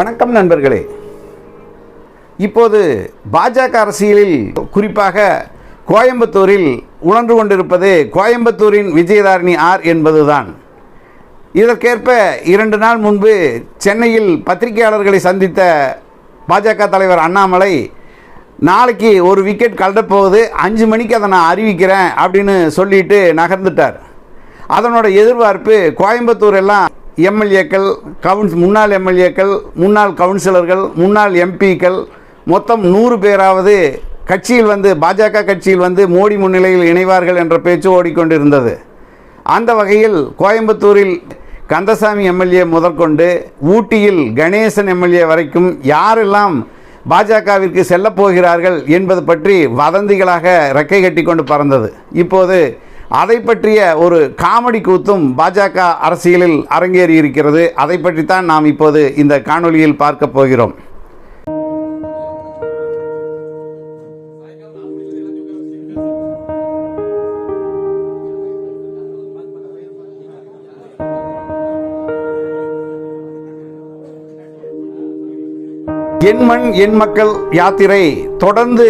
வணக்கம் நண்பர்களே. இப்போது பாஜக அரசியலில் குறிப்பாக கோயம்புத்தூரில் உணர்ந்து கொண்டிருப்பது கோயம்புத்தூரின் விஜயதாரணி ஆர் என்பதுதான். இதற்கேற்ப இரண்டு நாள் முன்பு சென்னையில் பத்திரிகையாளர்களை சந்தித்த பாஜக தலைவர் அண்ணாமலை நாளைக்கு ஒரு விக்கெட் கலட்டப்போகுது அஞ்சு மணிக்கு அதை நான் அறிவிக்கிறேன் அப்படின்னு சொல்லிட்டு நகர்ந்துட்டார். அதனோட எதிர்பார்ப்பு கோயம்புத்தூர் எல்லாம் எம்எல்ஏக்கள் கவுன்ஸ் முன்னாள் எம்எல்ஏக்கள் முன்னாள் கவுன்சிலர்கள் முன்னாள் எம்பிக்கள் மொத்தம் நூறு பேராவது கட்சியில் வந்து பாஜக கட்சியில் வந்து மோடி முன்னிலையில் இணைவார்கள் என்ற பேச்சு ஓடிக்கொண்டிருந்தது. அந்த வகையில் கோயம்புத்தூரில் கந்தசாமி எம்எல்ஏ முதற்கொண்டு ஊட்டியில் கணேசன் எம்எல்ஏ வரைக்கும் யாரெல்லாம் பாஜகவிற்கு செல்லப் போகிறார்கள் என்பது பற்றி வதந்திகளாக ரெக்கை கட்டி கொண்டு பறந்தது. இப்போது அதை பற்றிய ஒரு காமெடி கூத்தும் பாஜக அரசியலில் அரங்கேறி இருக்கிறது அதை பற்றித்தான் நாம் இப்போது இந்த காணொளியில் பார்க்க போகிறோம். என் மண் என் மக்கள் யாத்திரை தொடர்ந்து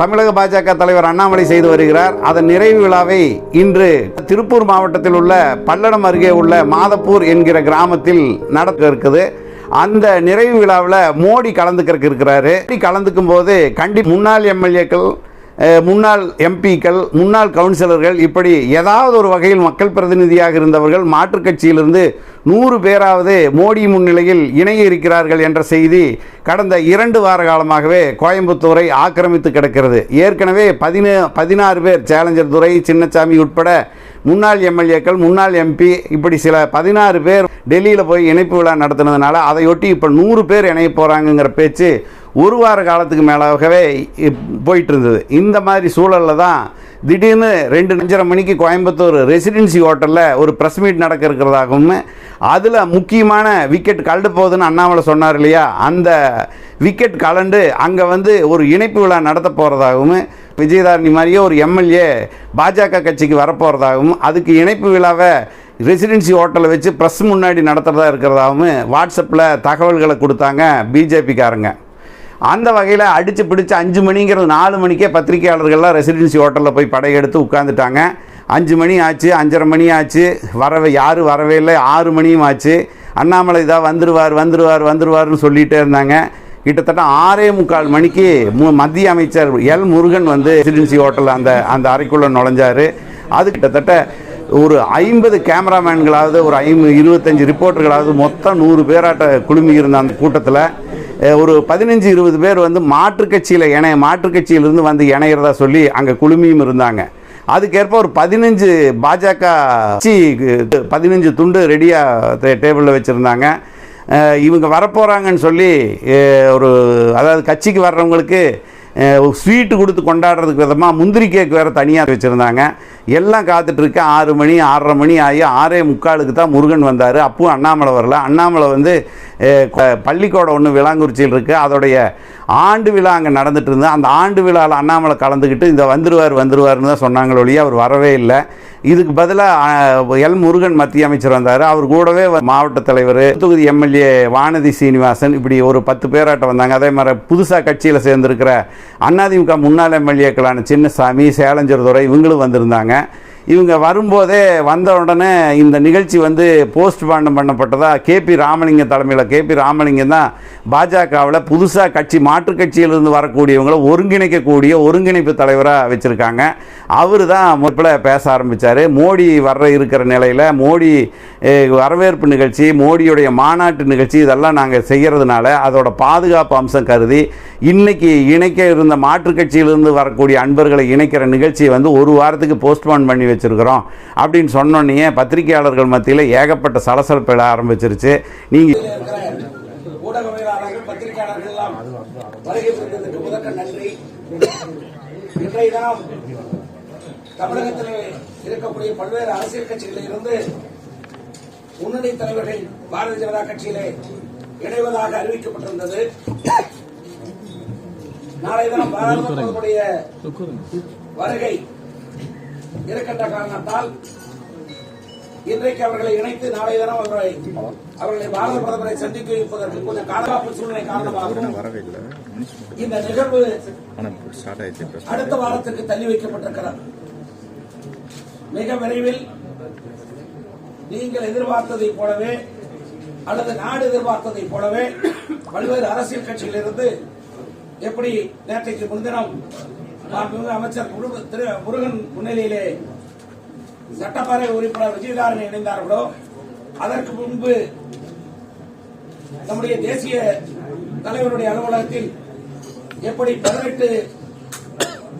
தமிழக பாஜக தலைவர் அண்ணாமலை செய்து வருகிறார். அதன் நிறைவு விழாவை இன்று திருப்பூர் மாவட்டத்தில் உள்ள பல்லடம் அருகே உள்ள மாதப்பூர் என்கிற கிராமத்தில் நடக்க இருக்குது. அந்த நிறைவு விழாவில் மோடி கலந்துக்கிறதுக்கு இருக்கிறாரு. மோடி கலந்துக்கும் போது கண்டி முன்னாள் எம்எல்ஏக்கள் முன்னாள் எம்பிக்கள் முன்னாள் கவுன்சிலர்கள் இப்படி ஏதாவது ஒரு வகையில் மக்கள் பிரதிநிதியாக இருந்தவர்கள் மாற்றுக் கட்சியிலிருந்து நூறு பேராவது மோடி முன்னிலையில் இணைய இருக்கிறார்கள் என்ற செய்தி கடந்த இரண்டு வார காலமாகவே கோயம்புத்தூரை ஆக்கிரமித்து கிடக்கிறது. ஏற்கனவே பதினே பதினாறு பேர் சேலஞ்சர் துறை சின்னசாமி உட்பட முன்னாள் எம்எல்ஏக்கள் முன்னாள் எம்பி இப்படி சில பதினாறு பேர் டெல்லியில் போய் இணைப்பு விழா நடத்தினதுனால அதையொட்டி இப்போ நூறு பேர் இணைய போகிறாங்கங்கிற பேச்சு ஒரு வார காலத்துக்கு மேலாகவே போயிட்டு இருந்தது. இந்த மாதிரி சூழலில் தான் திடீர்னு ரெண்டு அஞ்சரை மணிக்கு கோயம்புத்தூர் ரெசிடென்சி ஹோட்டலில் ஒரு ப்ரெஸ் மீட் நடக்க இருக்கிறதாகவும் அதில் முக்கியமான விக்கெட் கலண்டு போகுதுன்னு அண்ணாமலை சொன்னார் இல்லையா? அந்த விக்கெட் கலண்டு அங்கே வந்து ஒரு இணைப்பு விழா நடத்த போகிறதாகவும் விஜயதாரணி மாதிரியே ஒரு எம்எல்ஏ பாஜக கட்சிக்கு வரப்போகிறதாகவும் அதுக்கு இணைப்பு விழாவை ரெசிடென்சி ஹோட்டலில் வச்சு ப்ரெஸ் முன்னாடி நடத்துகிறதா இருக்கிறதாகவும் வாட்ஸ்அப்பில் தகவல்களை கொடுத்தாங்க பிஜேபிக்காரங்க. அந்த வகையில் அடித்து பிடிச்சி அஞ்சு மணிங்கிறது நாலு மணிக்கே பத்திரிகையாளர்கள்லாம் ரெசிடென்சி ஹோட்டலில் போய் படையெடுத்து உட்காந்துட்டாங்க அஞ்சு மணி ஆச்சு அஞ்சரை மணி ஆச்சு வரவே யாரும் வரவே இல்லை ஆறு மணியும் ஆச்சு. அண்ணாமலை தான் வந்துடுவார் வந்துடுவார் வந்துடுவார்னு சொல்லிகிட்டே இருந்தாங்க. கிட்டத்தட்ட ஆறே முக்கால் மணிக்கு மு மத்திய அமைச்சர் எல் முருகன் வந்து ரெசிடென்சி ஹோட்டல் அந்த அந்த அறைக்குள்ளே நுழைஞ்சார். அது கிட்டத்தட்ட ஒரு ஐம்பது கேமராமேன்களாவது ஒரு ஐம்பது இருபத்தஞ்சி ரிப்போர்ட்டர்களாவது மொத்தம் நூறு பேராட்ட குழுமி இருந்த அந்த கூட்டத்தில் ஒரு பதினஞ்சு இருபது பேர் வந்து மாற்றுக் கட்சியில் இணைய மாற்றுக் கட்சியிலிருந்து வந்து இணையிறதா சொல்லி அங்கே குழுமியும் இருந்தாங்க. அதுக்கேற்ப ஒரு பதினஞ்சு பாஜக கட்சி பதினஞ்சு துண்டு ரெடியாக டேபிளில் வச்சுருந்தாங்க. இவங்க வரப்போகிறாங்கன்னு சொல்லி ஒரு அதாவது கட்சிக்கு வர்றவங்களுக்கு ஸ்வீட்டு கொடுத்து கொண்டாடுறதுக்கு விதமாக முந்திரி கேக் வேறு தனியாக வச்சுருந்தாங்க. எல்லாம் காத்துட்ருக்க ஆறு மணி ஆறரை மணி ஆகி ஆறே முக்காலுக்கு தான் முருகன் வந்தார். அப்பவும் அண்ணாமலை வரல. அண்ணாமலை வந்து பள்ளிக்கூடம் ஒன்று விளாங்குறிச்சியில் இருக்குது அதோடைய ஆண்டு விழா அங்கே நடந்துட்டு இருந்தது. அந்த ஆண்டு விழாவில் அண்ணாமலை கலந்துக்கிட்டு இந்த வந்துருவார் வந்துருவார்னு தான் சொன்னாங்களே ஒழிய அவர் வரவே இல்லை. இதுக்கு பதிலாக எல் முருகன் மத்திய அமைச்சர் வந்தார். அவர் கூடவே மாவட்ட தலைவர் தொகுதி எம்எல்ஏ வானதி சீனிவாசன் இப்படி ஒரு பத்து பேராட்டம் வந்தாங்க. அதே மாதிரி புதுசாக கட்சியில் சேர்ந்துருக்கிற அதிமுக முன்னாள் எம்எல்ஏக்களான சின்னசாமி சேலஞ்சர் துறை இவங்களும் வந்திருந்தாங்க. இவங்க வரும்போதே வந்த உடனே இந்த நிகழ்ச்சி வந்து போஸ்ட்மார்ட்டம் பண்ணப்பட்டதா கேபி ராமலிங்கம் தலைமையில் கேபி ராமலிங்கம் தான் பாஜகவில் புதுசாக கட்சி மாற்றுக் கட்சியிலிருந்து வரக்கூடியவங்களை ஒருங்கிணைக்கக்கூடிய ஒருங்கிணைப்பு தலைவராக வச்சுருக்காங்க. அவர் தான் முற்பில் பேச ஆரம்பித்தார் மோடி வர்ற இருக்கிற நிலையில் மோடி வரவேற்பு நிகழ்ச்சி மோடியுடைய மாநாட்டு நிகழ்ச்சி இதெல்லாம் நாங்கள் செய்கிறதுனால அதோட பாதுகாப்பு அம்சம் கருதி இன்னைக்கு இணைக்க இருந்த மாற்றுக் கட்சியிலிருந்து வரக்கூடிய அன்பர்களை இணைக்கிற நிகழ்ச்சியை வந்து ஒரு வாரத்துக்கு போஸ்ட்போன் பண்ணி வச்சிருக்கிறோம். அப்படின்னு சொன்னோன்னே பத்திரிகையாளர்கள் மத்தியில் ஏகப்பட்ட சலசலப்பு எழ ஆரம்பிச்சிருச்சு நீங்கள் தமிழகத்தில் இருக்கக்கூடிய பல்வேறு அரசியல் கட்சிகளில் இருந்து முன்னணி தலைவர்கள் பாரதிய ஜனதா கட்சியிலே இணைவதாக அறிவிக்கப்பட்டிருந்தது. நாளை தினம் பாராளுமன்றத்தினுடைய வருகை இருக்கின்ற காரணத்தால் இன்றைக்கு அவர்களை இணைத்து நாளைய தினம் அவர்களை அவர்களை பாரத பிரதமரை சந்திக்க வைப்பதற்கு கொஞ்சம் காலகாப்பு சூழ்நிலை காரணமாக இந்த நிகழ்வு. அடுத்த வாரத்துக்கு தள்ளி வைக்கப்பட்டிருக்கிறது. மிக விரைவில் நீங்கள் எதிர்பார்த்ததைப் போலவே அல்லது நாடு எதிர்பார்த்ததைப் போலவே பல்வேறு அரசியல் கட்சிகளிலிருந்து எப்படி நேற்றைக்கு முன்தினம் மாண்புமிகு அமைச்சர் திரு முருகன் முன்னிலையிலே சட்டப்பேரவை உறுப்பினர் விஜயதாரன் இணைந்தார்களோ அதற்கு முன்பு நம்முடைய தேசிய தலைவருடைய அலுவலகத்தில் எப்படி பதினெட்டு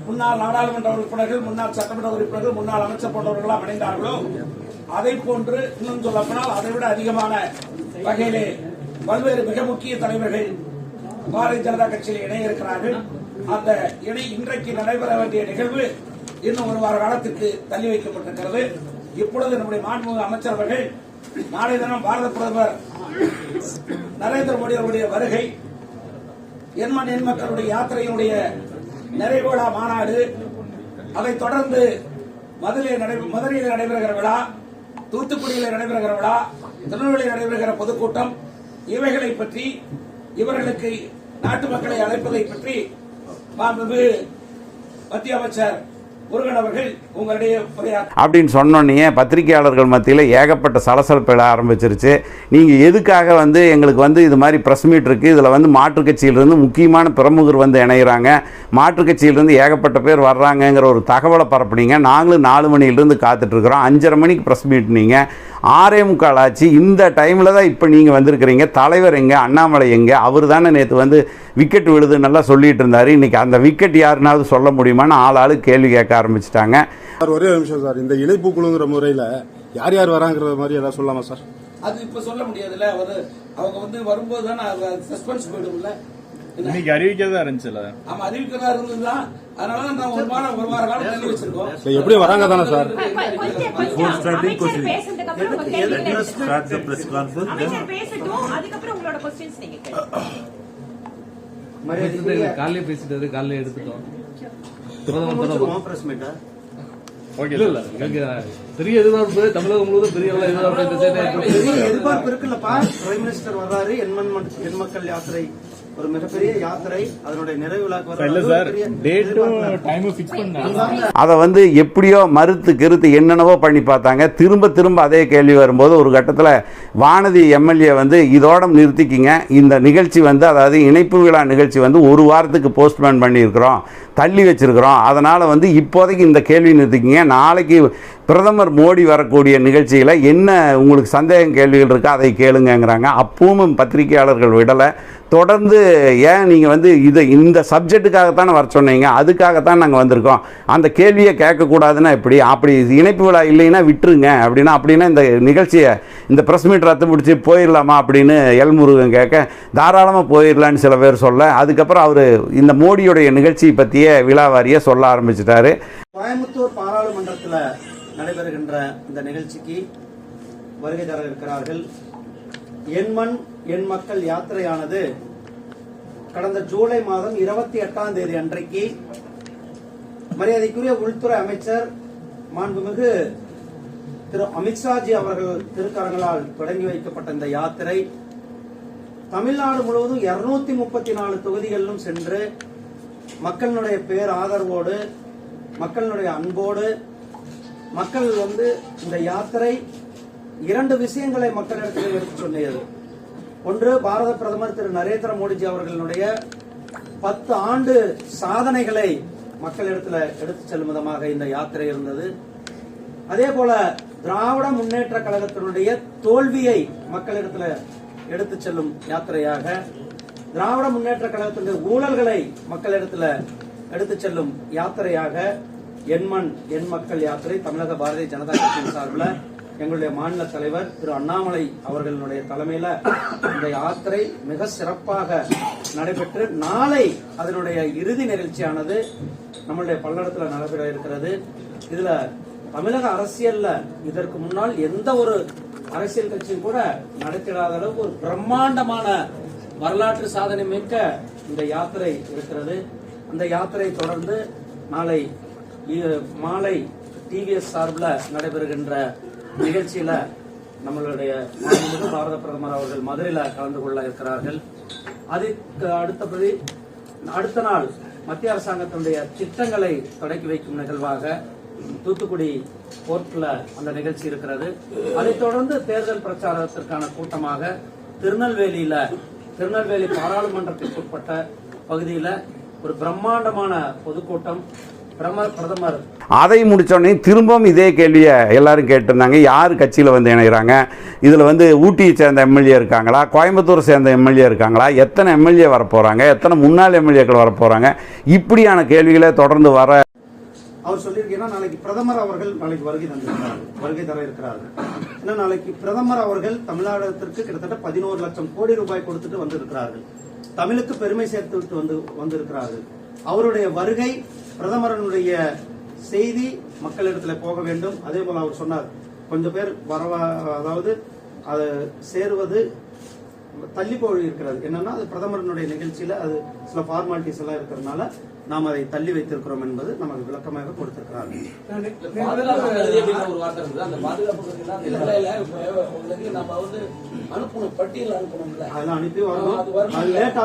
முன்னாள் நாடாளுமன்ற உறுப்பினர்கள் முன்னாள் சட்டமன்ற உறுப்பினர்கள் முன்னாள் அமைச்சர் போன்றவர்களாம் இணைந்தார்களோ அதை போன்று இன்னும் சொல்லப்போனால் அதை விட அதிகமான வகையிலே பல்வேறு மிக முக்கிய தலைவர்கள் பாரதிய ஜனதா கட்சியில் இணைய இருக்கிறார்கள். அந்த இணை இன்றைக்கு நடைபெற வேண்டிய நிகழ்வு இன்னும் ஒரு வார காலத்திற்கு தள்ளி வைக்கப்பட்டிருக்கிறது. இப்பொழுது நம்முடைய மாண்புமிகு அமைச்சர் அவர்கள் நாளை தினம் பாரத பிரதமர் நரேந்திர மோடி அவருடைய வருகை எண்மண் எண் மக்களுடைய யாத்திரையினுடைய நிறைவு மாநாடு அதைத் தொடர்ந்து மதுரையில் நடை- மதுரையில் நடைபெறுகிற விழா தூத்துக்குடியில் நடைபெறுகிற விழா திருநெல்வேலியில் நடைபெறுகிற பொதுக்கூட்டம் இவைகளை பற்றி இவர்களுக்கு நாட்டு மக்களை அழைப்பதை பற்றி மாண்புமிகு மத்திய அமைச்சர் அப்படின்னு சொன்னோன்னே பத்திரிகையாளர்கள் மத்தியில் ஏகப்பட்ட சலசலப்பு எழ ஆரம்பிச்சிருச்சு. நீங்கள் எதுக்காக வந்து எங்களுக்கு வந்து இது மாதிரி ப்ரெஸ் மீட் இருக்குது இதில் வந்து மாற்றுக் கட்சியிலிருந்து முக்கியமான பிரமுகர் வந்து இணையிறாங்க. மாற்றுக் கட்சியிலிருந்து ஏகப்பட்ட பேர் வர்றாங்கங்கிற ஒரு தகவலை பரப்புனீங்க. நாங்களும் நாலு மணியிலிருந்து காத்துட்ருக்குறோம். அஞ்சரை மணிக்கு ப்ரெஸ் மீட் நீங்கள் ஆறே முக்கால் ஆச்சு. இந்த டைமில் தான் இப்போ நீங்கள் வந்திருக்கிறீங்க. தலைவர் எங்கே? அண்ணாமலை எங்கே? அவர் தானே நேற்று வந்து விக்கெட் விழுது நல்லா சொல்லிட்டு இருந்தார். இன்றைக்கி அந்த விக்கெட் யாருனாவது சொல்ல முடியுமான்னு ஆள் ஆளு கேள்வி கேட்க ஆரம்பிச்சிட்டாங்க. சார் ஒரே நிமிஷம் சார். இந்த இணைப்பு குழுங்கிற முறையில யார் யார் வராங்கிற மாதிரி ஏதாவது சொல்லலாமா சார்? அது இப்ப சொல்ல முடியாதுல்ல. அவர் அவங்க வந்து வரும்போது தான் சஸ்பென்ஸ் போயிடும்ல? இன்னைக்கு அறிவிக்கிறதா இருந்துச்சுல்ல ஆமா அறிவிக்கிறதா இருந்ததுதான். அதனாலதான் நான் ஒரு வாரம் ஒரு வார காலம் தள்ளி வச்சிருக்கோம். இல்ல, எப்படி வராங்க தானே சார்? உங்களோட நீங்க கேளுங்க. பேசிட்டு காலையிலே பேசிட்டாரு காலையில எடுத்துட்டோம். பெரிய எதிர்பார்ப்பு தமிழகம் முழுவதும் பெரிய எதிர்பார்ப்பு இருக்குல்லப்பா. பிரைம் மினிஸ்டர் வர்றாரு எண்மண் மண்- எண் மக்கள் யாத்திரை. ஒரு மிகப்பெரிய யாத்திரை அதனுடைய நிறைவு அதை வந்து எப்படியோ மறுத்து கிறுத்து என்னென்னவோ பண்ணி பார்த்தாங்க. திரும்ப திரும்ப அதே கேள்வி வரும்போது ஒரு கட்டத்தில் வானதி எம்எல்ஏ வந்து இதோட நிறுத்திக்கிங்க. இந்த நிகழ்ச்சி வந்து அதாவது இணைப்பு விழா நிகழ்ச்சி வந்து ஒரு வாரத்துக்கு போஸ்ட்போன் பண்ணியிருக்கிறோம். தள்ளி வச்சிருக்கிறோம். அதனால் வந்து இப்போதைக்கு இந்த கேள்வி நிறுத்திக்கிங்க. நாளைக்கு பிரதமர் மோடி வரக்கூடிய நிகழ்ச்சியில் என்ன உங்களுக்கு சந்தேகம் கேள்விகள் இருக்கோ? அதை கேளுங்கங்கிறாங்க. அப்பவும் பத்திரிகையாளர்கள் விடலை. தொடர்ந்து ஏன் நீங்கள் வந்து இதை இந்த சப்ஜெக்ட்டுக்காகத்தானே வர சொன்னீங்க? அதுக்காகத்தான் நாங்கள் வந்திருக்கோம். அந்த கேள்வியை கேட்கக்கூடாதுன்னா எப்படி? அப்படி இணைப்பு விழா இல்லைன்னா விட்டுருங்க அப்படின்னா அப்படின்னா இந்த நிகழ்ச்சியை இந்த ப்ரெஸ் மீட் ரத்து பிடிச்சி போயிடலாமா அப்படின்னு எல் முருகன் கேட்க தாராளமாக போயிடலான்னு சில பேர் சொல்ல அதுக்கப்புறம் அவர் இந்த மோடியுடைய நிகழ்ச்சி பற்றிய விழாவாரியை சொல்ல ஆரம்பிச்சிட்டாரு. கோயம்புத்தூர் பாராளுமன்றத்தில் நடைபெறுகின்ற இந்த நிகழ்ச்சிக்கு வருகை தர இருக்கிறார்கள் எண்மண் எண் மக்கள் யாத்திரையானது கடந்த ஜூலை மாதம் இருபத்தி எட்டாம் தேதி அன்றைக்கு மரியாதைக்குரிய உள்துறை அமைச்சர் மாண்புமிகு திரு அமித்ஷாஜி அவர்கள் திருக்கரங்களால் தொடங்கி வைக்கப்பட்ட இந்த யாத்திரை தமிழ்நாடு முழுவதும் இருநூத்தி முப்பத்தி நாலு தொகுதிகளிலும் சென்று மக்களினுடைய பேர் ஆதரவோடு மக்களினுடைய அன்போடு மக்கள் வந்து இந்த யாத்திரை இரண்டு விஷயங்களை மக்களிடத்தில் எடுத்து சொன்னது ஒன்று பாரத பிரதமர் திரு. நரேந்திர மோடிஜி அவர்களுடைய பத்து ஆண்டு சாதனைகளை மக்களிடத்தில் எடுத்து செல்லும் விதமாக இந்த யாத்திரை இருந்தது. அதே போல திராவிட முன்னேற்ற கழகத்தினுடைய தோல்வியை மக்களிடத்தில் எடுத்து செல்லும் யாத்திரையாக திராவிட முன்னேற்ற கழகத்தினுடைய ஊழல்களை மக்களிடத்தில் எடுத்து செல்லும் யாத்திரையாக எண்மண் எண் மக்கள் யாத்திரை தமிழக பாரதிய ஜனதா கட்சியின் சார்பில் எங்களுடைய மாநில தலைவர் திரு அண்ணாமலை அவர்களுடைய தலைமையில இந்த யாத்திரை மிக சிறப்பாக நடைபெற்று நாளை அதனுடைய இறுதி நிகழ்ச்சியானது நம்மளுடைய பல்லடத்துல நடைபெற இருக்கிறது. இதுல தமிழக அரசியல்ல இதற்கு முன்னால் எந்த ஒரு அரசியல் கட்சியும் கூட நடத்திடாத அளவுக்கு ஒரு பிரம்மாண்டமான வரலாற்று சாதனை மிக்க இந்த யாத்திரை இருக்கிறது. அந்த யாத்திரை தொடர்ந்து நாளை மாலை டிவிஎஸ் சார்பில் நடைபெறுகின்ற நிகழ்ச்சியில நம்மளுடைய பாரத பிரதமர் அவர்கள் மதுரையில் கலந்து கொள்ள இருக்கிறார்கள். அதுக்கு அடுத்தபடி அடுத்த நாள் மத்திய அரசாங்கத்தினுடைய திட்டங்களை தொடக்கி வைக்கும் நிகழ்வாக தூத்துக்குடி போர்ட்ல அந்த நிகழ்ச்சி இருக்கிறது. அதைத் தொடர்ந்து தேர்தல் பிரச்சாரத்திற்கான கூட்டமாக திருநெல்வேலியில திருநெல்வேலி பாராளுமன்றத்திற்கு உட்பட்ட பகுதியில் ஒரு பிரம்மாண்டமான பொதுக்கூட்டம் அதை முடிச்சோடனே திரும்பவும் இதே கேள்வியை எல்லாரும் கேட்டிருந்தாங்க. யார் கட்சியில் வந்து இணைகிறாங்க இதில் வந்து ஊட்டியை சேர்ந்த எம்எல்ஏ இருக்காங்களா? கோயம்புத்தூர் சேர்ந்த எம்எல்ஏ இருக்காங்களா? எத்தனை எம்எல்ஏ வரப்போகிறாங்க எத்தனை முன்னாள் எம்எல்ஏக்கள் வரப்போகிறாங்க இப்படியான கேள்விகளை தொடர்ந்து வர அவர் சொல்லியிருக்கீங்கன்னா நாளைக்கு பிரதமர் அவர்கள் நாளைக்கு வருகை தந்திருக்கிறார்கள் வருகை தர இருக்கிறார்கள் ஏன்னா நாளைக்கு பிரதமர் அவர்கள் தமிழ்நாட்டிற்கு கிட்டத்தட்ட பதினோரு லட்சம் கோடி ரூபாய் கொடுத்துட்டு வந்திருக்கிறார்கள். தமிழுக்கு பெருமை சேர்த்து விட்டு வந்து வந்திருக்கிறார்கள். அவருடைய வருகை பிரதமரனுடைய செய்தி மக்களிடத்துல போக வேண்டும். அதே போல அவர் சொன்னார் கொஞ்சம் பேர் வரவா அதாவது அது சேருவது தள்ளி போய் இருக்கிறது என்னன்னா அது பிரதமரனுடைய நிகழ்ச்சியில அது சில ஃபார்மாலிட்டிஸ் எல்லாம் இருக்கிறதுனால நாம் அதை தள்ளி வைத்திருக்கிறோம் என்பது நமக்கு விளக்கமாக கொடுத்திருக்கிறார்கள் அதெல்லாம் அனுப்பி வரணும். அது லேட்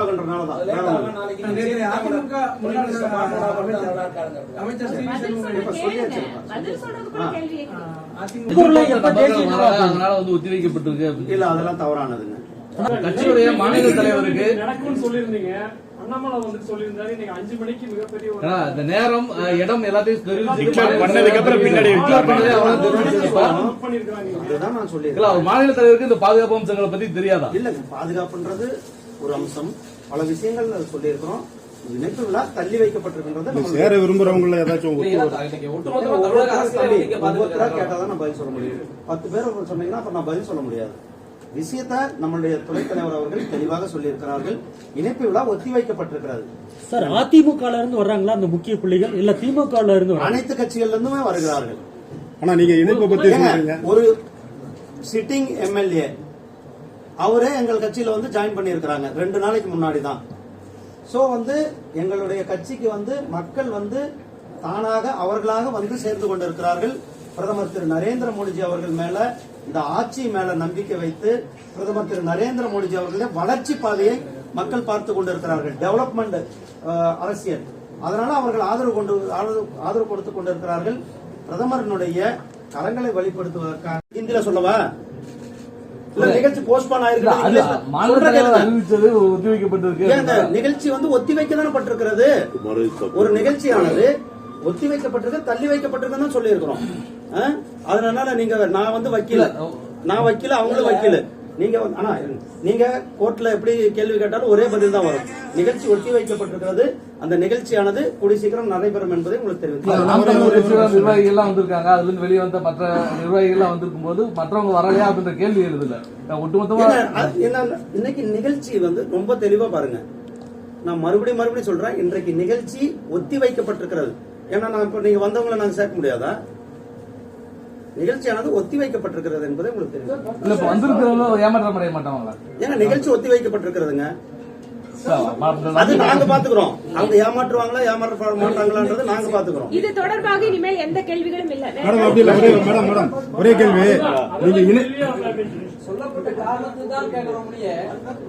அதனால வந்து ஒத்திவைக்கப்பட்டிருக்கு. இல்ல அதெல்லாம் தவறானதுங்க. கட்சியுடைய மாநில தலைவருக்கு நடக்கும்னு சொல்லியிருந்தீங்க. நேரம் இடம் எல்லாத்தையும் இல்ல மாநில தலைவருக்கு இந்த பாதுகாப்பு அம்சங்களை பத்தி தெரியாதா? இல்லங்க பாதுகாப்புன்றது ஒரு அம்சம். பல விஷயங்கள் சொல்லியிருக்கிறோம். இணைப்பு விழா தள்ளி வைக்கப்பட்டிருக்கின்றது சேர விரும்புறவங்கள ஏதாச்சும் ஒவ்வொருத்தரா கேட்டாதான் நான் பதில் சொல்ல முடியும். பத்து பேர் சொன்னீங்கன்னா அப்ப நான் பதில் சொல்ல முடியாது. விஷயத்த நம்மளுடைய துணைத் தலைவர் அவர்கள் தெளிவாக சொல்லியிருக்கிறார்கள். இணைப்பு விழா ஒத்தி வைக்கப்பட்டிருக்கிறது சார் அதிமுக இருந்து வர்றாங்களா அந்த முக்கிய புள்ளிகள்? இல்ல திமுக இருந்து அனைத்து கட்சிகள்ல இருந்துமே வருகிறார்கள். ஆனா நீங்க இணைப்பை பத்தி ஒரு சிட்டிங் எம்எல்ஏ அவரே எங்கள் கட்சியில வந்து ஜாயின் பண்ணியிருக்கிறாங்க ரெண்டு நாளைக்கு முன்னாடி தான் சோ வந்து எங்களுடைய கட்சிக்கு வந்து மக்கள் வந்து தானாக அவர்களாக வந்து சேர்ந்து கொண்டிருக்கிறார்கள். பிரதமர் திரு நரேந்திர மோடிஜி அவர்கள் மேல இந்த ஆட்சி மேல நம்பிக்கை வைத்து பிரதமர் திரு நரேந்திர மோடிஜி அவர்களுடைய வளர்ச்சி பாதையை மக்கள் பார்த்து கொண்டிருக்கிறார்கள். டெவலப்மெண்ட் அரசியல். அதனால அவர்கள் ஆதரவு கொண்டு ஆதரவு கொடுத்து கொண்டிருக்கிறார்கள். பிரதமரினுடைய கரங்களை வெளிப்படுத்துவதற்காக. ஹிந்தில சொல்லவா? நிகழ்ச்சி போஸ்ட்பான் அறிவிச்சது ஒத்திவைக்கப்பட்டிருக்கு. நிகழ்ச்சி வந்து ஒத்தி தானே பட்டிருக்கிறது ஒரு நிகழ்ச்சியானது ஒத்தி வைக்கப்பட்டிருக்கு தள்ளி வைக்கப்பட்டிருக்குன்னு தான் சொல்லியிருக்கிறோம். ஆ? அதனால நீங்க நான் வந்து வக்கீல். நான் வக்கீல் அவங்களும் வக்கீல். நீங்க ஆனா. நீங்க கோர்ட்ல எப்படி கேள்வி கேட்டாலும் ஒரே பதில் தான் வரும். நிகழ்ச்சி ஒத்தி வைக்கப்பட்டிருக்கிறது. அந்த நிகழ்ச்சியானது கூடி சீக்கிரம் நடைபெறும் என்பதை உங்களுக்கு தெரிவித்துள்ளேன் நாம் தமிழர் கட்சியோட நிர்வாகிகள் எல்லாம் வந்திருக்காங்க. அதுல இருந்து வெளியே வந்த மற்ற நிர்வாகிகள் எல்லாம் வந்திருக்கும் போது மற்றவங்க வரலையா அப்படின்ற கேள்வி எழுதுல. ஒட்டுமொத்தமா இன்னைக்கு நிகழ்ச்சி வந்து ரொம்ப தெளிவா பாருங்க. நான் மறுபடியும் மறுபடியும் சொல்றேன். இன்றைக்கு நிகழ்ச்சி ஒத்தி வைக்கப்பட்டிருக்கிறது. ஏன்னா நான் இப்ப நீங்க வந்தவங்களை நாங்க சேர்க்க முடியாதா? நிகழ்ச்சியானது ஒத்தி வைக்கப்பட்டிருக்கிறது என்பதை உங்களுக்கு தெரியும். ஏமாற்றம் அடைய மாட்டாங்களா ஏங்க நிகழ்ச்சி ஒத்தி வைக்கப்பட்டிருக்கிறதுங்க அது நாங்க பாத்துக்கிறோம். அவங்க ஏமாற்றுவாங்களா ஏமாற்ற மாட்டாங்களான்றது நாங்க பாத்துக்கிறோம். இது தொடர்பாக இனிமேல் எந்த கேள்விகளும் இல்ல. மேடம் அப்படி இல்ல ஒரே மேடம் மேடம். ஒரே கேள்வி. நீங்க சொல்லப்பட்ட காரணத்துக்கு தான் கேட்கிறோம் முடிய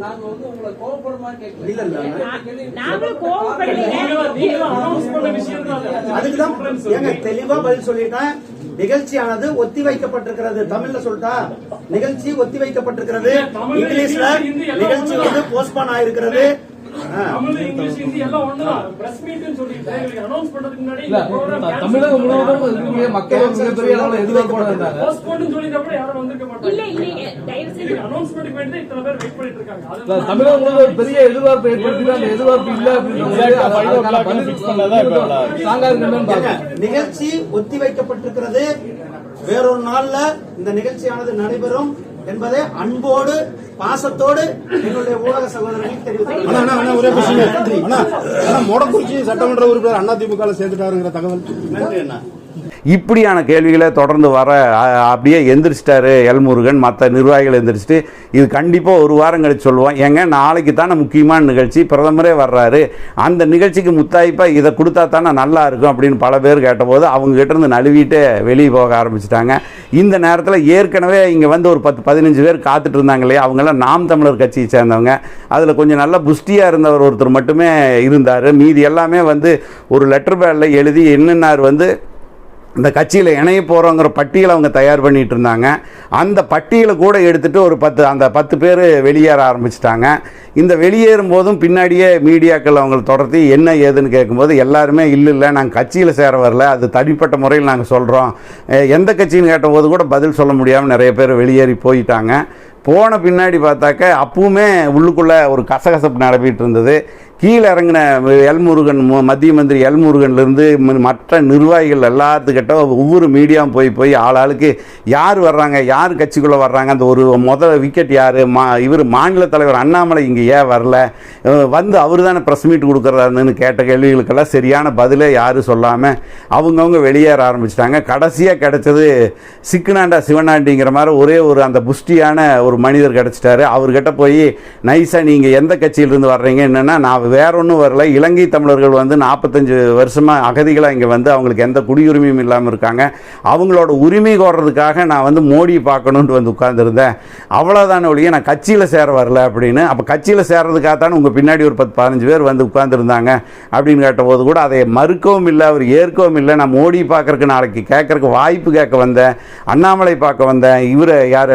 நாங்க வந்து உங்களை கோவப்படுமா கேட்கல. இல்ல இல்ல நாங்களும் கோவப்படலையே நீங்க அனௌன்ஸ் பண்ண விஷயம் தான். அதுக்குதான் ஏங்க தெளிவா பதில் சொல்லிட்டேன். நிகழ்ச்சியானது ஒத்தி வைக்கப்பட்டிருக்கிறது தமிழ்ல சொல்லிட்டா நிகழ்ச்சி ஒத்தி வைக்கப்பட்டிருக்கிறது இங்கிலீஷ்ல நிகழ்ச்சி வந்து போஸ்ட்பான் ஆயிருக்கிறது. தமிழ் இங்கிலீஷ் ஹிந்தி எல்லாம் ஒண்ணுதான். பிரஸ் மீட்னு சொல்லிட்டு எங்களுக்கு அனௌன்ஸ் பண்றதுக்கு முன்னாடி இல்ல த- தமிழகம் முழுவதும் இருக்கக்கூடிய மக்கள் மிகப்பெரிய அளவுல எதிர்பார்ப்போட இருந்தாங்க போஸ்ட்போன் சொல்லியிருந்தா யாரும் வந்திருக்க இல்ல மாட்டாங்க இல்லைங்க தயவு செய்து அனௌன்ஸ்மெண்ட் வேண்டி இத்தனை பேர் வெயிட் பண்ணிட்டு இருக்காங்க. இல்ல, அது தமிழகம் முழுவதும் ஒரு பெரிய எதிர்பார்ப்பு ஏற்படுத்தி அந்த எதிர்பார்ப்பு இல்ல அப்படின்னு நிகழ்ச்சி ஒத்தி வைக்கப்பட்டிருக்கிறது வேறொரு நாள்ல இந்த நிகழ்ச்சியானது நடைபெறும். என்பதை அன்போடு பாசத்தோடு என்னுடைய ஊடக அண்ணா அண்ணா மொடக்குறிச்சி சட்டமன்ற உறுப்பினர் அண்ணா திமுக சேர்ந்துட்டாருங்கிற தகவல். நன்றி அண்ணா. இப்படியான கேள்விகளை தொடர்ந்து வர அப்படியே எந்திரிச்சிட்டாரு எல்முருகன் மற்ற நிர்வாகிகள் எந்திரிச்சிட்டு இது கண்டிப்பாக ஒரு வாரம் கழிச்சு சொல்லுவோம். ஏங்க நாளைக்கு தானே முக்கியமான நிகழ்ச்சி பிரதமரே வர்றாரு. அந்த நிகழ்ச்சிக்கு முத்தாய்ப்பாக இதை கொடுத்தா தானே நல்லா இருக்கும் அப்படின்னு பல பேர் கேட்டபோது அவங்க இருந்து நழுவிட்டு வெளியே போக ஆரம்பிச்சிட்டாங்க. இந்த நேரத்தில் ஏற்கனவே இங்கே வந்து ஒரு பத்து பதினஞ்சு பேர் காத்துட்டு இருந்தாங்க இல்லையா? அவங்கெல்லாம் நாம் தமிழர் கட்சியை சேர்ந்தவங்க. அதில் கொஞ்சம் நல்ல புஷ்டியாக இருந்தவர் ஒருத்தர் மட்டுமே இருந்தார். மீதி எல்லாமே வந்து ஒரு லெட்டர் பேடில் எழுதி என்னென்னார் வந்து இந்த கட்சியில் இணைய போகிறோங்கிற பட்டியலை அவங்க தயார் பண்ணிட்டு இருந்தாங்க. அந்த பட்டியலை கூட எடுத்துட்டு ஒரு பத்து அந்த பத்து பேர் வெளியேற ஆரம்பிச்சிட்டாங்க. இந்த வெளியேறும் போதும் பின்னாடியே மீடியாக்கள் அவங்களை தொடர்த்தி என்ன ஏதுன்னு கேட்கும்போது எல்லாருமே இல்லை இல்லை நாங்கள் கட்சியில் சேர வரல அது தனிப்பட்ட முறையில் நாங்கள் சொல்கிறோம் எந்த கட்சின்னு கேட்டபோது கூட பதில் சொல்ல முடியாமல் நிறைய பேர் வெளியேறி போயிட்டாங்க. போன பின்னாடி பார்த்தாக்க அப்பவுமே உள்ளுக்குள்ளே ஒரு கசகசப்பு நடப்பிட்டு இருந்தது. கீழே இறங்கின எல்முருகன் முருகன் மத்திய மந்திரி எல்முருகன்லேருந்து மற்ற நிர்வாகிகள் எல்லாத்துக்கிட்ட ஒவ்வொரு மீடியாவும் போய் போய் ஆளாளுக்கு யார் வர்றாங்க யார் கட்சிக்குள்ளே வர்றாங்க அந்த ஒரு முதல் விக்கெட் யார்? மா இவர் மாநில தலைவர் அண்ணாமலை இங்கே ஏன் வரல? வந்து அவர் தானே ப்ரெஸ் மீட் கொடுக்குறாருன்னு கேட்ட கேள்விகளுக்கெல்லாம் சரியான பதிலே யாரும் சொல்லாமல் அவங்கவுங்க வெளியேற ஆரம்பிச்சிட்டாங்க. கடைசியாக கிடச்சது சிக்கனாண்டா சிவனாண்டிங்கிற மாதிரி ஒரே ஒரு அந்த புஷ்டியான ஒரு மனிதர் கிடச்சிட்டாரு. அவர்கிட்ட போய் நைஸாக நீங்கள் எந்த கட்சியிலிருந்து வர்றீங்க? என்னென்னா நான் வேற ஒன்றும் வரல. இலங்கை தமிழர்கள் வந்து நாற்பத்தஞ்சு வருஷமாக அகதிகளாக இங்கே வந்து அவங்களுக்கு எந்த குடியுரிமையும் இல்லாமல் இருக்காங்க. அவங்களோட உரிமை கோர்றதுக்காக நான் வந்து மோடியை பார்க்கணுன்ட்டு வந்து உட்காந்துருந்தேன் அவ்வளோதான ஒழிய நான் கட்சியில் சேர வரல அப்படின்னு. அப்போ கட்சியில் சேர்றதுக்காகத்தானே உங்கள் பின்னாடி ஒரு பத்து பதினஞ்சு பேர் வந்து உட்காந்துருந்தாங்க அப்படின்னு கேட்டபோது கூட அதை மறுக்கவும் இல்லை அவர் ஏற்கவும் இல்லை. நான் மோடி பார்க்கறக்கு நாளைக்கு கேட்குறக்கு வாய்ப்பு கேட்க வந்தேன். அண்ணாமலை பார்க்க வந்தேன். இவரை யார்?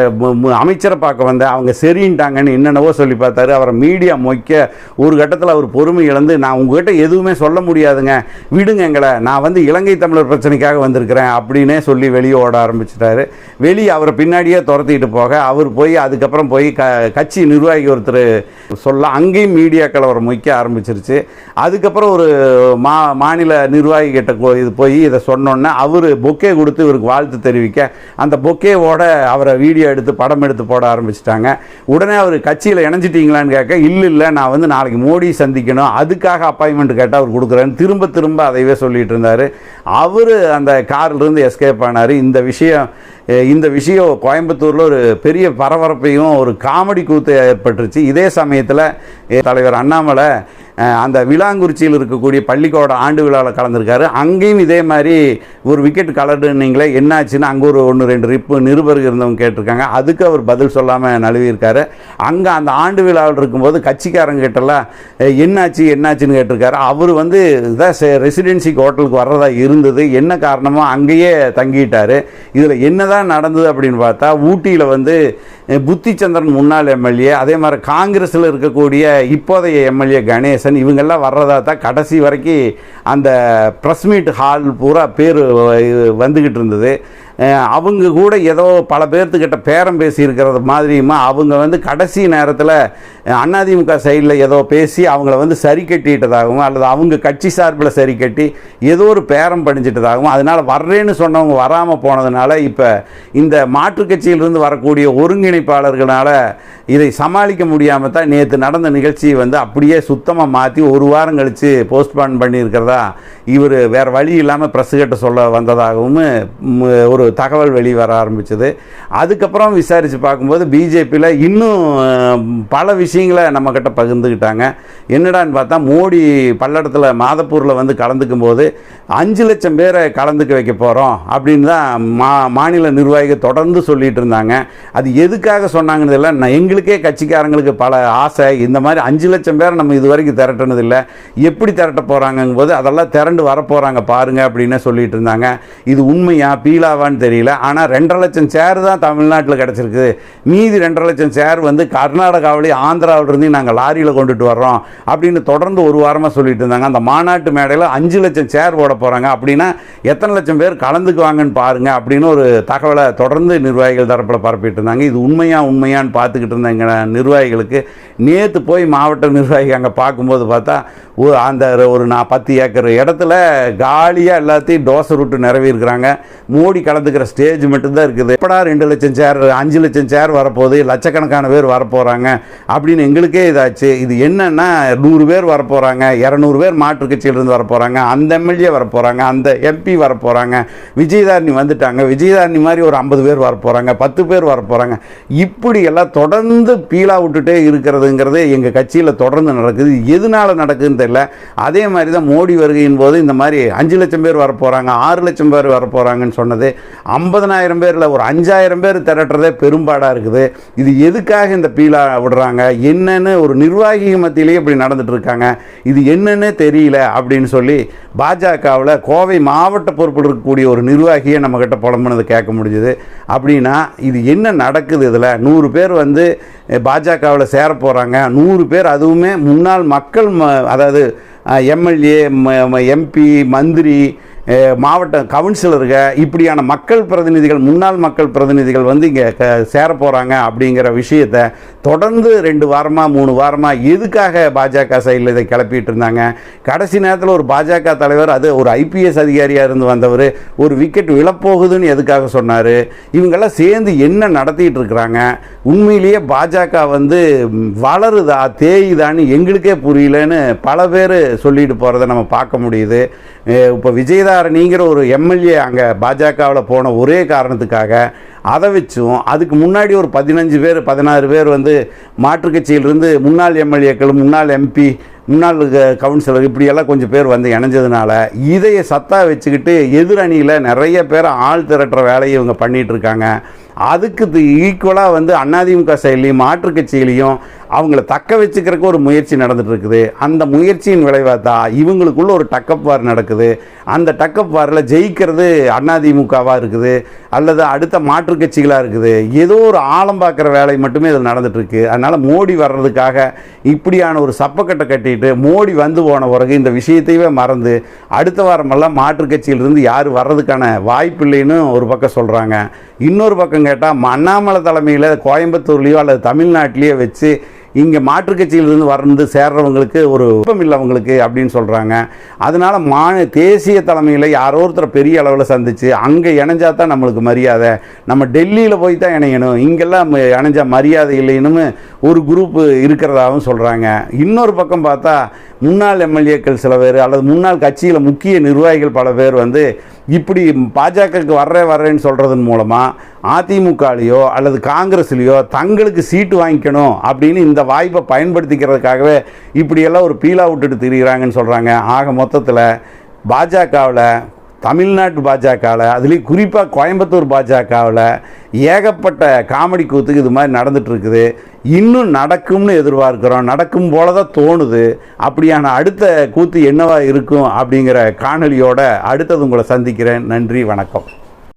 அமைச்சரை பார்க்க வந்தேன். அவங்க சரின்ட்டாங்கன்னு என்னென்னவோ சொல்லி பார்த்தாரு. அவரை மீடியா மொய்க்க ஒரு கட்டத்தில் அவர் பொறுமை இழந்து நான் உங்ககிட்ட எதுவுமே சொல்ல முடியாதுங்க. விடுங்க எங்களை. நான் வந்து இலங்கை தமிழர் பிரச்சனைக்காக வந்திருக்கிறேன் அப்படின்னே சொல்லி வெளியே ஓட ஆரம்பிச்சிட்டாரு. வெளியே அவரை பின்னாடியே துரத்திட்டு போக அவர் போய் அதுக்கப்புறம் போய் க கட்சி நிர்வாகி ஒருத்தர் சொல்ல அங்கேயும் மீடியா அவரை மொய்க்க ஆரம்பிச்சிருச்சு. அதுக்கப்புறம் ஒரு மா மாநில நிர்வாகி கிட்ட இது போய் இதை சொன்னோன்னே அவர் பொக்கே கொடுத்து இவருக்கு வாழ்த்து தெரிவிக்க அந்த பொக்கேவோட அவரை வீடியோ எடுத்து படம் எடுத்து போட ஆரம்பிச்சிட்டாங்க. உடனே அவர் கட்சியில் இணைஞ்சிட்டீங்களான்னு கேட்க இல்லை இல்லை நான் வந்து நாளைக்கு மோடி சந்திக்கணும். அதுக்காக அப்பாயின்மெண்ட் கேட்டால் அவர் கொடுக்குறேன்னு திரும்ப திரும்ப அதையவே சொல்லிட்டு இருந்தார். அவர் அந்த கார்லேருந்து எஸ்கேப் ஆனார். இந்த விஷயம் இந்த விஷயம் கோயம்புத்தூரில் ஒரு பெரிய பரபரப்பையும் ஒரு காமெடி கூத்து ஏற்பட்டுருச்சு. இதே சமயத்தில் தலைவர் அண்ணாமலை அந்த விளாங்குறிச்சியில் இருக்கக்கூடிய பள்ளிக்கோட ஆண்டு விழாவில் கலந்துருக்காரு. அங்கேயும் இதே மாதிரி ஒரு விக்கெட் கலடுன்னீங்களே என்னாச்சுன்னு அங்கே ஒரு ஒன்று ரெண்டு ரிப்பு நிருபர்கள் இருந்தவங்க கேட்டிருக்காங்க. அதுக்கு அவர் பதில் சொல்லாமல் நழுவியிருக்காரு. அங்கே அந்த ஆண்டு விழாவில் இருக்கும்போது கட்சிக்காரங்க கிட்டலாம் என்னாச்சு என்னாச்சுன்னு கேட்டிருக்காரு. அவர் வந்து இதான் ரெசிடென்சிக்கு ஹோட்டலுக்கு வர்றதா இருந்தது. என்ன காரணமோ அங்கேயே தங்கிட்டார். இதில் என்னதான் நடந்தது அப்படின்னு பார்த்தா ஊட்டியில் வந்து புத்திச்சந்திரன் முன்னாள் எம்எல்ஏ அதே மாதிரி காங்கிரஸில் இருக்கக்கூடிய இப்போதைய எம்எல்ஏ கணேஷ் கணேசன் இவங்கெல்லாம் வர்றதா தான் கடைசி வரைக்கும் அந்த ப்ரெஸ் மீட் ஹால் பூரா பேர் வந்துக்கிட்டு இருந்தது. அவங்க கூட ஏதோ பல பேர்த்துக்கிட்ட பேரம் பேசியிருக்கிறது மாதிரியுமா? அவங்க வந்து கடைசி நேரத்தில் அதிமுக சைடில் ஏதோ பேசி அவங்கள வந்து சரி கட்டிட்டதாகவும் அல்லது அவங்க கட்சி சார்பில் சரி கட்டி ஏதோ ஒரு பேரம் படிஞ்சிட்டதாகவும் அதனால் வர்றேன்னு சொன்னவங்க வராமல் போனதுனால இப்போ இந்த மாற்றுக் கட்சியிலிருந்து வரக்கூடிய ஒருங்கிணைப்பாளர்களால் இதை சமாளிக்க முடியாமல் தான் நேற்று நடந்த நிகழ்ச்சியை வந்து அப்படியே சுத்தமாக மாற்றி ஒரு வாரம் கழித்து போஸ்ட்பான் பண்ணியிருக்கிறதா? இவர் வேறு வழி இல்லாமல் ப்ரெஸ் சொல்ல வந்ததாகவும் ஒரு ஒரு தகவல் வெளியே வர ஆரம்பிச்சது. அதுக்கப்புறம் விசாரித்து பார்க்கும்போது பிஜேபியில் இன்னும் பல விஷயங்களை நம்மக்கிட்ட பகிர்ந்துக்கிட்டாங்க என்னடான்னு பார்த்தா மோடி பல்லடத்தில் மாதப்பூரில் வந்து கலந்துக்கும் போது அஞ்சு லட்சம் பேரை கலந்துக்க வைக்க போகிறோம் அப்படின்னு தான் மா மாநில நிர்வாகிகள் தொடர்ந்து சொல்லிட்டு இருந்தாங்க. அது எதுக்காக சொன்னாங்கன்னு நான் எங்களுக்கே கட்சிக்காரங்களுக்கு பல ஆசை. இந்த மாதிரி அஞ்சு லட்சம் பேரை நம்ம இது வரைக்கும் திரட்டினதில்லை எப்படி திரட்ட போகிறாங்கும் போது அதெல்லாம் திரண்டு வரப்போகிறாங்க பாருங்க அப்படின்னு சொல்லிட்டு இருந்தாங்க. இது உண்மையாக பீலாவான்னு தெரியல. ஆனால் ரெண்டரை லட்சம் சேர் தான் தமிழ்நாட்டில் கிடச்சிருக்குது. மீதி ரெண்டரை லட்சம் சேர் வந்து கர்நாடகாவிலேயும் ஆந்திராவிலிருந்து நாங்கள் லாரியில் கொண்டுட்டு வர்றோம் அப்படின்னு தொடர்ந்து ஒரு வாரமாக சொல்லிட்டு இருந்தாங்க. அந்த மாநாட்டு மேடையில் அஞ்சு லட்சம் சேர் போட போகிறாங்க அப்படின்னா எத்தனை லட்சம் பேர் கலந்துக்குவாங்கன்னு பாருங்க அப்படின்னு ஒரு தகவலை தொடர்ந்து நிர்வாகிகள் தரப்பில் பரப்பிட்டு இருந்தாங்க. இது உண்மையா உண்மையான்னு பார்த்துக்கிட்டு இருந்தாங்க நிர்வாகிகளுக்கு. நேற்று போய் மாவட்ட நிர்வாகி அங்கே பார்க்கும்போது பார்த்தா ஒரு அந்த ஒரு நான் பத்து ஏக்கர் இடத்துல காலியாக எல்லாத்தையும் டோசை நிறவி நிறவிருக்கிறாங்க மோடி கலந்து உட்காந்துக்கிற ஸ்டேஜ் மட்டும்தான் இருக்குது. எப்படா ரெண்டு லட்சம் சேர் அஞ்சு லட்சம் சேர் வரப்போகுது? லட்சக்கணக்கான பேர் வரப்போகிறாங்க அப்படின்னு எங்களுக்கே இதாச்சு. இது என்னன்னா நூறு பேர் வரப்போகிறாங்க இரநூறு பேர் மாற்றுக் கட்சியிலிருந்து வரப்போகிறாங்க அந்த எம்எல்ஏ வரப்போகிறாங்க அந்த எம்பி வரப்போகிறாங்க விஜயதாரணி வந்துட்டாங்க. விஜயதாரணி மாதிரி ஒரு ஐம்பது பேர் வரப்போகிறாங்க பத்து பேர் வரப்போகிறாங்க இப்படி எல்லாம் தொடர்ந்து பீலா விட்டுட்டே இருக்கிறதுங்கிறது எங்கள் கட்சியில் தொடர்ந்து நடக்குது. எதனால் எதனால நடக்குதுன்னு தெரியல. அதே மாதிரி தான் மோடி வருகையின் போது இந்த மாதிரி அஞ்சு லட்சம் பேர் வரப்போகிறாங்க ஆறு லட்சம் பேர் வரப்போகிறாங்கன்னு சொன்னது ஐம்பதனாயிரம் பேரில் ஒரு அஞ்சாயிரம் பேர் திரட்டுறதே பெரும்பாடாக இருக்குது. இது எதுக்காக இந்த பீலா விடுறாங்க? என்னன்னு ஒரு நிர்வாகி மத்தியிலேயே இப்படி நடந்துட்டு இருக்காங்க. இது என்னன்னு தெரியல அப்படின்னு சொல்லி பாஜகவில் கோவை மாவட்ட பொறுப்பில் இருக்கக்கூடிய ஒரு நிர்வாகியை நம்மக்கிட்ட புலம்புனது கேட்க முடிஞ்சுது. அப்படின்னா இது என்ன நடக்குது இதில்? நூறு பேர் வந்து பாஜகவில் சேர போகிறாங்க நூறு பேர் அதுவுமே முன்னாள் மக்கள் ம அதாவது எம்எல்ஏ எம்பி மந்திரி மாவட்ட கவுன்சிலருங்க இப்படியான மக்கள் பிரதிநிதிகள் முன்னாள் மக்கள் பிரதிநிதிகள் வந்து இங்கே க சேர போகிறாங்க அப்படிங்கிற விஷயத்தை தொடர்ந்து ரெண்டு வாரமாக மூணு வாரமாக எதுக்காக பாஜக சைடில் இதை கிளப்பிட்டு இருந்தாங்க? கடைசி நேரத்தில் ஒரு பாஜக தலைவர் அது ஒரு ஐபிஎஸ் அதிகாரியாக இருந்து வந்தவர் ஒரு விக்கெட் விழப்போகுதுன்னு எதுக்காக சொன்னார்? இவங்கெல்லாம் சேர்ந்து என்ன நடத்திட்டு இருக்கிறாங்க? உண்மையிலேயே பாஜக வந்து வளருதா தேயுதான்னு எங்களுக்கே புரியலன்னு பல பேர் சொல்லிட்டு போகிறத நம்ம பார்க்க முடியுது. இப்போ விஜயதாரணிங்கிற ஒரு எம்எல்ஏ அங்கே பாஜகவில் போன ஒரே காரணத்துக்காக அதை வச்சும் அதுக்கு முன்னாடி ஒரு பதினஞ்சு பேர் பதினாறு பேர் வந்து மாற்றுக் கட்சியிலிருந்து முன்னாள் எம்எல்ஏக்களும் முன்னாள் எம்பி முன்னாள் க- கவுன்சிலர் இப்படியெல்லாம் கொஞ்சம் பேர் வந்து இணைஞ்சதுனால இதைய சத்தா வச்சுக்கிட்டு எதிரணியில் நிறைய பேர் ஆள் திரட்டுற வேலையை இவங்க பண்ணிகிட்ருக்காங்க இருக்காங்க அதுக்கு ஈக்குவலாக வந்து அதிமுக செயலியும் மாற்றுக் கட்சியிலையும் அவங்கள தக்க வச்சுக்கிறதுக்கு ஒரு முயற்சி நடந்துகிட்ருக்குது அந்த முயற்சியின் விளைவாக தான் இவங்களுக்குள்ள ஒரு டக்கப் வார் நடக்குது. அந்த டக்கப் வாரில் ஜெயிக்கிறது அதிமுகவாக இருக்குது. அல்லது அடுத்த மாற்றுக் கட்சிகளாக இருக்குது. ஏதோ ஒரு ஆழம் பார்க்குற வேலை மட்டுமே இதில் நடந்துகிட்ருக்கு அதனால் மோடி வர்றதுக்காக இப்படியான ஒரு சப்பக்கட்டை கட்டி சொல்லிட்டு மோடி வந்து போன பிறகு இந்த விஷயத்தையே மறந்து அடுத்த வாரமெல்லாம் மாற்றுக் கட்சியிலிருந்து யார் வர்றதுக்கான வாய்ப்பு இல்லைன்னு ஒரு பக்கம் சொல்கிறாங்க இன்னொரு பக்கம் கேட்டால் அண்ணாமலை தலைமையில் கோயம்புத்தூர்லேயோ அல்லது தமிழ்நாட்டிலேயோ வச்சு இங்கே மாற்றுக் கட்சியிலிருந்து வந்து சேர்றவங்களுக்கு ஒரு விருப்பம் இல்லை அவங்களுக்கு அப்படின்னு சொல்கிறாங்க அதனால் மா தேசிய தலைமையில் யாரோ ஒருத்தரை பெரிய அளவில் சந்தித்து அங்கே இணைஞ்சா தான் நம்மளுக்கு மரியாதை. நம்ம டெல்லியில் போய் தான் இணையணும். இங்கெல்லாம் இணைஞ்சால் இணைஞ்சா மரியாதை இல்லைன்னு ஒரு குரூப்பு இருக்கிறதாகவும் சொல்கிறாங்க இன்னொரு பக்கம் பார்த்தா முன்னாள் எம்எல்ஏக்கள் சில பேர் அல்லது முன்னாள் கட்சியில் முக்கிய நிர்வாகிகள் பல பேர் வந்து இப்படி பாஜகவுக்கு வர்றேன் வர்றேன்னு சொல்கிறதன் மூலமாக அதிமுகலையோ அல்லது காங்கிரஸ்லேயோ தங்களுக்கு சீட்டு வாங்கிக்கணும் அப்படின்னு இந்த வாய்ப்பை பயன்படுத்திக்கிறதுக்காகவே இப்படியெல்லாம் ஒரு பீலா விட்டுட்டு திரிகிறாங்கன்னு சொல்கிறாங்க ஆக மொத்தத்தில் பாஜகவில் தமிழ்நாட்டு பாஜகவில் அதுலேயும் குறிப்பாக கோயம்புத்தூர் பாஜகவில் ஏகப்பட்ட காமெடி கூத்துக்கு இது மாதிரி நடந்துகிட்ருக்குது இன்னும் நடக்கும்னு எதிர்பார்க்கிறோம். நடக்கும் போல தான் தோணுது. அப்படியான அடுத்த கூத்து என்னவா இருக்கும் அப்படிங்கிற காணொலியோட அடுத்தது உங்களை சந்திக்கிறேன். நன்றி வணக்கம்.